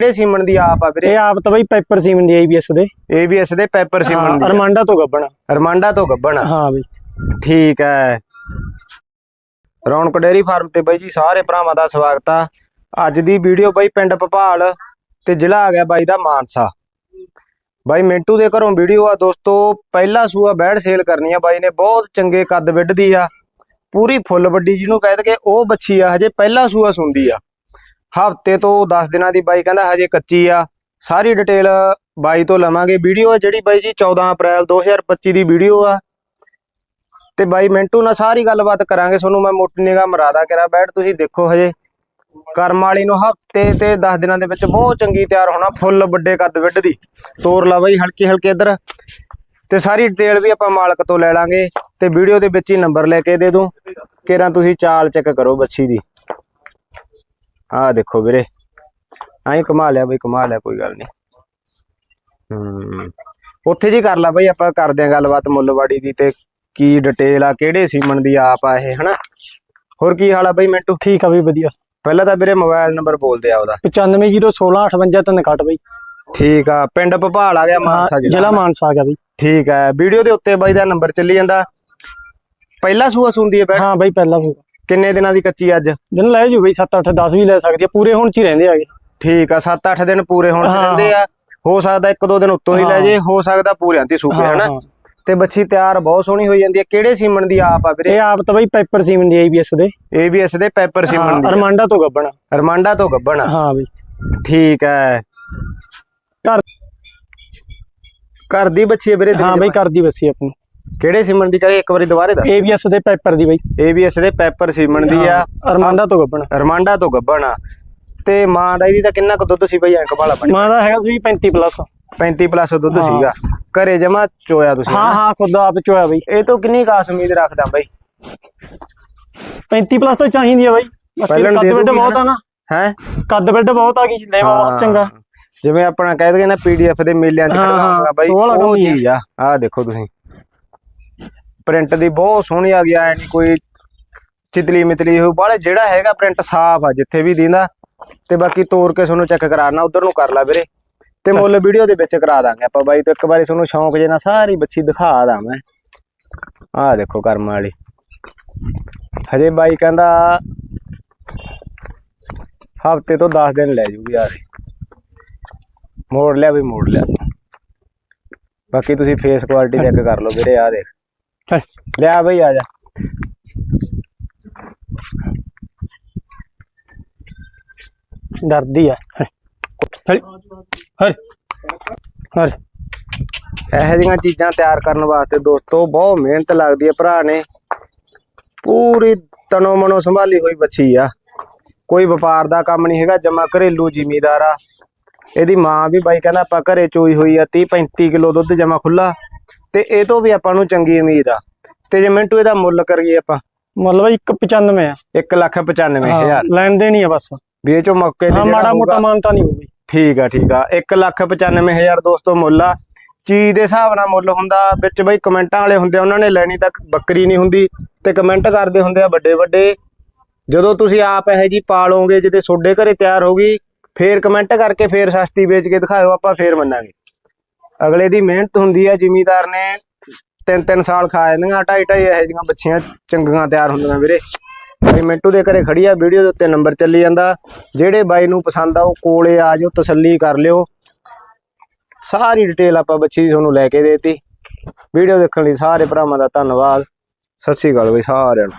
ਕਿਹੜੇ ਸੀਮਨ ਦੀ ਆਪ ਆ ਵੀਰੇ? ਇਹ ਆਪ ਤਾਂ ਬਈ ਪੈਪਰ ਸੀਮਨ ਦੀ ABS ਦੇ। ABS ਦੇ ਪੈਪਰ ਸੀਮਨ ਦੀ ਆ। ਅਰਮਾਂਡਾ ਤੋਂ ਗੱਬਣਾ ਰਮਾਂਡਾ ਤੋਂ ਗੱਬਣ ਹਾਂ ਬਈ। ਠੀਕ ਹੈ ਰੌਣਕ ਡੇਰੀ ਫਾਰਮ ਤੇ ਬਾਈ ਜੀ ਸਾਰੇ ਭਰਾਵਾਂ ਦਾ ਸਵਾਗਤ ਆ। ਅੱਜ ਦੀ ਵੀਡੀਓ ਬਾਈ ਪਿੰਡ ਭਪਾਲ ਤੇ ਜ਼ਿਲ੍ਹਾ ਆ ਗਿਆ ਬਾਈ ਦਾ ਮਾਨਸਾ। ਬਾਈ ਮਿੰਟੂ ਦੇ ਘਰੋਂ ਵੀਡੀਓ ਆ ਦੋਸਤੋ ਪਹਿਲਾ ਸੂਆ ਬੈੜ ਸੇਲ ਕਰਨੀ ਆ ਬਾਈ ਨੇ ਬਹੁਤ ਚੰਗੇ ਕੱਦ ਵਿੱਢਦੀ ਆ। ਪੂਰੀ ਫੁੱਲ ਵੱਡੀ ਜਿਹਨੂੰ ਕਹਿ ਦਗੇ ਉਹ ਬੱਚੀ ਆ ਹਜੇ ਪਹਿਲਾ ਸੂਆ ਸੁੰਦੀ ਆ। ਹਫ਼ਤੇ ਤੋਂ 10 ਦਿਨਾਂ ਦੀ ਬਾਈ ਕਹਿੰਦਾ ਹਜੇ ਕੱਚੀ ਆ। ਸਾਰੀ ਡਿਟੇਲ ਬਾਈ ਤੋਂ ਲਵਾਂਗੇ। ਵੀਡੀਓ ਜਿਹੜੀ ਬਾਈ ਜੀ 14 ਅਪ੍ਰੈਲ 2025 ਦੀ ਵੀਡੀਓ ਆ। ਤੇ ਬਾਈ ਮਿੰਟੂ ਨਾਲ ਸਾਰੀ ਗੱਲਬਾਤ ਕਰਾਂਗੇ। ਤੁਹਾਨੂੰ ਮੈਂ ਮੋਟੀ ਨਿਗਾਹ ਮਰਾਦਾ ਕਰਾ ਬੈਠ ਤੁਸੀਂ ਦੇਖੋ ਹਜੇ। ਕਰਮ ਵਾਲੀ ਨੂੰ ਹਫ਼ਤੇ ਤੇ 10 ਦਿਨਾਂ ਦੇ ਵਿੱਚ ਬਹੁਤ ਚੰਗੀ ਤਿਆਰ ਹੋਣਾ ਫੁੱਲ ਵੱਡੇ ਕੱਦ ਵਿੱਢ ਦੀ। ਤੋਰ ਲਾ ਬਾਈ ਹਲਕੀ ਹਲਕੀ ਇੱਧਰ। ਤੇ ਸਾਰੀ ਡਿਟੇਲ ਵੀ ਆਪਾਂ ਮਾਲਕ ਤੋਂ ਲੈ ਲਾਂਗੇ। ਤੇ ਵੀਡੀਓ ਦੇ ਵਿੱਚ ਹੀ ਨੰਬਰ ਲੈ ਕੇ ਦੇ ਦੂੰ। ਕਿਰਾਂ ਤੁਸੀਂ ਚਾਲ ਚੈੱਕ ਕਰੋ ਬੱਚੀ ਦੀ। ਆਹ ਦੇਖੋ ਵੀਰੇ ਐਂ ਕਮਾ ਲਿਆ ਬਈ ਕਮਾ ਲਿਆ ਕੋਈ ਗੱਲ ਨਹੀਂ। ਹੂੰ। ਉੱਥੇ ਜੀ ਕਰ ਲਾ ਬਈ ਆਪਾਂ ਕਰਦੇ ਆਂ ਗੱਲਬਾਤ ਮੁੱਲਵਾੜੀ ਦੀ ਤੇ ਕੀ ਡਿਟੇਲ ਆ ਕਿਹੜੇ ਸੀਮਨ ਦੀ ਆਪ ਆ ਇਹ ਹਨਾ? ਹੋਰ ਕੀ ਹਾਲ ਆ ਬਈ ਮਿੰਟੂ? ਠੀਕ ਆ ਬਈ ਵਧੀਆ। ਪਹਿਲਾਂ ਤਾਂ ਵੀਰੇ ਮੋਬਾਈਲ ਨੰਬਰ ਬੋਲਦੇ ਆ ਉਹਦਾ। 95016583 ਬਈ। ਠੀਕ ਆ ਪਿੰਡ ਭਪਾਲ ਆ ਗਿਆ ਮਾਨਸਾ ਜ਼ਿਲ੍ਹਾ ਮਾਨਸਾ ਆ ਗਿਆ ਬਈ। ਠੀਕ ਹੈ ਵੀਡੀਓ ਦੇ ਉੱਤੇ ਬਾਈ ਦਾ ਨੰਬਰ ਚੱਲੀ ਜਾਂਦਾ। ਪਹਿਲਾ ਸੂਆ ਸੁੰਦੀ ਹੈ ਭੈਣ ਹਾਂ ਬਈ ਪਹਿਲਾ ਵੀ ਕਿੰਨੇ ਦਿਨਾਂ ਦੀ ਕੱਚੀ ਅੱਜ? ਦਿਨ ਲੈ ਜੂ ਬਈ 7 8 10 ਵੀ ਲੈ ਸਕਦੀ ਆ ਪੂਰੇ ਹੁਣ ਚ ਹੀ ਰਹਿੰਦੇ ਆਗੇ। ਠੀਕ ਆ 7-8 ਦਿਨ ਪੂਰੇ ਹੋਣ ਚ ਰਹਿੰਦੇ ਆ। ਹੋ ਸਕਦਾ ਇੱਕ ਦੋ ਦਿਨ ਉੱਤੋਂ ਦੀ ਲੈ। ਜੇ ਹੋ ਸਕਦਾ ਪੂਰਿਆਂ ਤੇ ਸੂਪੇ ਹਨਾ? ਤੇ ਬੱਚੀ ਤਿਆਰ ਬਹੁਤ ਸੋਹਣੀ ਹੋਈ ਜਾਂਦੀ ਹੈ ਕਿਹੜੇ ਸੀਮਨ ਦੀ ਆਪ ਆ ਵੀਰੇ? ਇਹ ਆਪ ਤਾਂ ਬਈ ਪੈਪਰ ਸੀਮਨ ਦੀ ABS ਦੇ। ABS ਦੇ ਪੈਪਰ ਸੀਮਨ ਦੀ। ਅਰਮਾਂਡਾ ਤੋਂ ਗੱਬਣਾ। ਰਮਾਂਡਾ ਤੋਂ ਗੱਬਣ। ਹਾਂ ਬਈ। ਠੀਕ ਹੈ ਘਰ ਘਰ ਦੀ ਬੱਚੀ ਹੈ ਵੀਰੇ ਹਾਂ ਬਈ ਕਰਦੀ ਬੱਸੀ ਆਪਣੀ। ਕਿਹੜੇ ਸੀਮਨ ਦੀ ਕਰੇ ਇੱਕ ਵਾਰੀ ਦੁਬਾਰੇ ਦੱਸ। ABS ਦੇ ਪੈਪਰ ਦੀ ਬਈ। ABS ਦੇ ਪੈਪਰ ਸੀਮਨ ਦੀ ਆ। ਅਰਮਾਂਡਾ ਤੋਂ ਗੱਬਣਾ। ਰਮਾਂਡਾ ਤੋਂ ਗੱਬਣ ਆ। ਤੇ ਮਾਂ ਦਾ ਇਹਦੀ ਤਾਂ ਕਿੰਨਾ ਕੁ ਦੁੱਧ ਸੀ ਬਈ? ਐਂਕ ਵਾਲਾ ਪਾਣੀ ਮਾਂ ਦਾ ਹੈਗਾ ਸੀ 35 ਪਲੱਸ। 35 ਪਲੱਸ ਦੁੱਧ। ਸੀਗਾ। ਘਰੇ ਜਮਾ ਚੋਇਆ ਤੁਸੀਂ ਹਾਂ ਹਾਂ ਖੁਦ ਆਪ ਚੋਇਆ ਬਈ। ਇਹ ਤੋਂ ਕਿੰਨੀ ਕਾਸ ਉਮੀਦ ਰੱਖਦਾ ਬਈ? 35 ਪਲੱਸ ਤਾਂ ਚਾਹੀਦੀ ਆ ਬਈ। ਪਹਿਲਾਂ ਕੱਦ ਵੱਡ ਬਹੁਤ ਆ ਨਾ। ਹੈ? ਕੱਦ ਵੱਡ ਬਹੁਤ ਆ ਗਈ ਲੈਵਾ ਬਹੁਤ ਚੰਗਾ। ਜਿਵੇਂ ਆਪਣਾ ਕਹਿ ਦਗੇ ਨਾ ਪੀਡੀਐਫ ਦੇ ਮੇਲਿਆਂ ਚ ਕਢਵਾਉਂਦਾ ਬਾਈ ਉਹ ਆ। ਚੀਜ਼ ਆ। ਆਹ ਦੇਖੋ ਤੁਸੀਂ। ਪ੍ਰਿੰਟ ਦੀ ਬਹੁਤ ਸੋਹਣੀ ਆ ਗਿਆ ਐ ਨਹੀਂ ਕੋਈ ਚਿਤਲੀ ਮਿਤਲੀ ਹੋ ਬਾਲੇ ਜਿਹੜਾ ਹੈਗਾ ਪ੍ਰਿੰਟ ਸਾਫ਼ ਆ, ਜਿੱਥੇ ਵੀ ਦਿੰਦਾ। ਤੇ ਬਾਕੀ ਤੋੜ ਕੇ ਤੁਹਾਨੂੰ ਚੈੱਕ ਕਰਾਣਾ ਉਧਰ ਨੂੰ ਕਰ ਲਾ ਵੀਰੇ। ਤੇ ਮੁੱਲ ਵੀਡੀਓ ਦੇ ਵਿੱਚ ਕਰਾ ਦਾਂਗੇ ਆਪਾਂ ਬਾਈ ਤੋਂ। ਇੱਕ ਵਾਰੀ ਤੁਹਾਨੂੰ ਸ਼ੌਂਕ ਜੇ ਨਾਲ ਸਾਰੀ ਬੱਚੀ ਦਿਖਾ ਦਾਂ ਮੈਂ। ਆਹ ਦੇਖੋ ਕਰਮ ਵਾਲੀ। ਹਜੇ ਬਾਈ ਕਹਿੰਦਾ, ਹਫ਼ਤੇ ਤੋਂ 10 ਦਿਨ ਲੈ ਜੂਗੀ ਯਾਰ ਮੋੜ ਲਿਆ ਵੀ ਮੋੜ ਲਿਆ। ਬਾਕੀ ਤੁਸੀਂ ਫੇਸ ਕੁਆਲਿਟੀ ਚੈੱਕ ਕਰ ਲਓ ਵੀਰੇ ਆ ਦੇਖ। ਲਿਆ ਬਈ, ਆ ਜਾ। ਡਰਦੀ ਆ। ਹਰੀ ਹਰੀ ਹਰੀ। ਇਹੋ ਜਿਹੀਆਂ ਚੀਜ਼ਾਂ ਤਿਆਰ ਕਰਨ ਵਾਸਤੇ ਦੋਸਤੋ, ਬਹੁਤ ਮਿਹਨਤ ਲੱਗਦੀ ਹੈ ਭਰਾ ਨੇ। ਪੂਰੀ ਤਨੋ ਮਨੋ ਸੰਭਾਲੀ ਹੋਈ ਬੱਚੀ ਆ। ਕੋਈ ਵਪਾਰ ਦਾ ਕੰਮ ਨਹੀਂ ਹੈਗਾ, ਜਮਾ ਘਰੇਲੂ ਜ਼ਿਮੀਦਾਰ ਆ। ਇਹਦੀ ਮਾਂ ਵੀ ਬਾਈ ਕਹਿੰਦਾ, ਆਪਾਂ ਘਰੇ ਚੋਈ ਹੋਈ ਆ 30 35 ਕਿਲੋ ਦੁੱਧ ਜਮਾ ਖੁੱਲਾ ਤੇ ਇਹ ਤੋਂ ਵੀ ਆਪਾਂ ਨੂੰ ਚੰਗੀ ਉਮੀਦ ਆ। ਤੇ ਜੇ ਮਿੰਟੂ ਇਹਦਾ ਮੁੱਲ ਕਰੀਏ ਆਪਾਂ? ਮਤਲਬ 195 ਆ। 1 ਲੱਖ 95 ਹਾਂ, ਹਜ਼ਾਰ। ਲੈਣ ਦੇਣੀ ਆ ਬਸ। ਵੀ ਇਹ ਚੋਂ ਮੌਕੇ ਤੇ ਮਾੜਾ ਮੋਟਾ ਮਾਨਤਾ ਨਹੀਂ ਹੋਊਗੀ। ਠੀਕ ਆ ਠੀਕ ਆ। 1 ਲੱਖ 95 ਹਜ਼ਾਰ ਦੋਸਤੋ ਮੁੱਲ ਆ। ਚੀਜ਼ ਦੇ ਹਿਸਾਬ ਨਾਲ ਮੁੱਲ ਹੁੰਦਾ। ਵਿੱਚ ਬਈ ਕਮੈਂਟਾਂ ਵਾਲੇ ਹੁੰਦੇ ਉਹਨਾਂ ਨੇ ਲੈਣੀ ਤਾਂ ਬੱਕਰੀ ਨਹੀਂ ਹੁੰਦੀ। ਤੇ ਕਮੈਂਟ ਕਰਦੇ ਹੁੰਦੇ ਆ ਵੱਡੇ ਵੱਡੇ। ਜਦੋਂ ਤੁਸੀਂ ਆਪ ਇਹ ਜੀ ਪਾਲੋਗੇ ਜਿੱਤੇ ਤੁਹਾਡੇ ਘਰੇ ਤਿਆਰ ਹੋਗੀ ਫੇਰ ਕਮੈਂਟ ਕਰਕੇ ਫੇਰ ਸਸਤੀ ਵੇਚ ਕੇ ਦਿਖਾਇਓ ਆਪਾਂ ਫੇਰ ਮੰਨਾਂਗੇ। ਅਗਲੇ ਦੀ ਮਿਹਨਤ ਹੁੰਦੀ ਆ, ਜ਼ਿਮੀਦਾਰ ਨੇ ਤਿੰਨ ਤਿੰਨ ਸਾਲ ਖਾ ਜਾਂਦੀਆਂ ਢਾਈ ਢਾਈ ਇਹੋ ਜਿਹੀਆਂ ਬੱਚੀਆਂ ਚੰਗੀਆਂ ਤਿਆਰ ਹੁੰਦੀਆਂ ਵੀਰੇ। ਬਾਈ ਮਿੰਟੂ ਦੇ ਘਰੇ ਖੜੀ ਆ, ਵੀਡੀਓ ਦੇ ਉੱਤੇ ਨੰਬਰ ਚੱਲੀ ਜਾਂਦਾ। ਜਿਹੜੇ ਬਾਈ ਨੂੰ ਪਸੰਦ ਆ, ਉਹ ਕੋਲੇ ਆ ਜਾਓ, ਤਸੱਲੀ ਕਰ ਲਿਓ। ਸਾਰੀ ਡਿਟੇਲ ਆਪਾਂ ਬੱਚੀ ਦੀ ਤੁਹਾਨੂੰ ਲੈ ਕੇ ਦੇਤੀ। ਵੀਡੀਓ ਦੇਖਣ ਲਈ ਸਾਰੇ ਭਰਾਵਾਂ ਦਾ ਧੰਨਵਾਦ। ਸਤਿ ਸ੍ਰੀ ਅਕਾਲ ਬਈ, ਸਾਰਿਆਂ ਨੂੰ।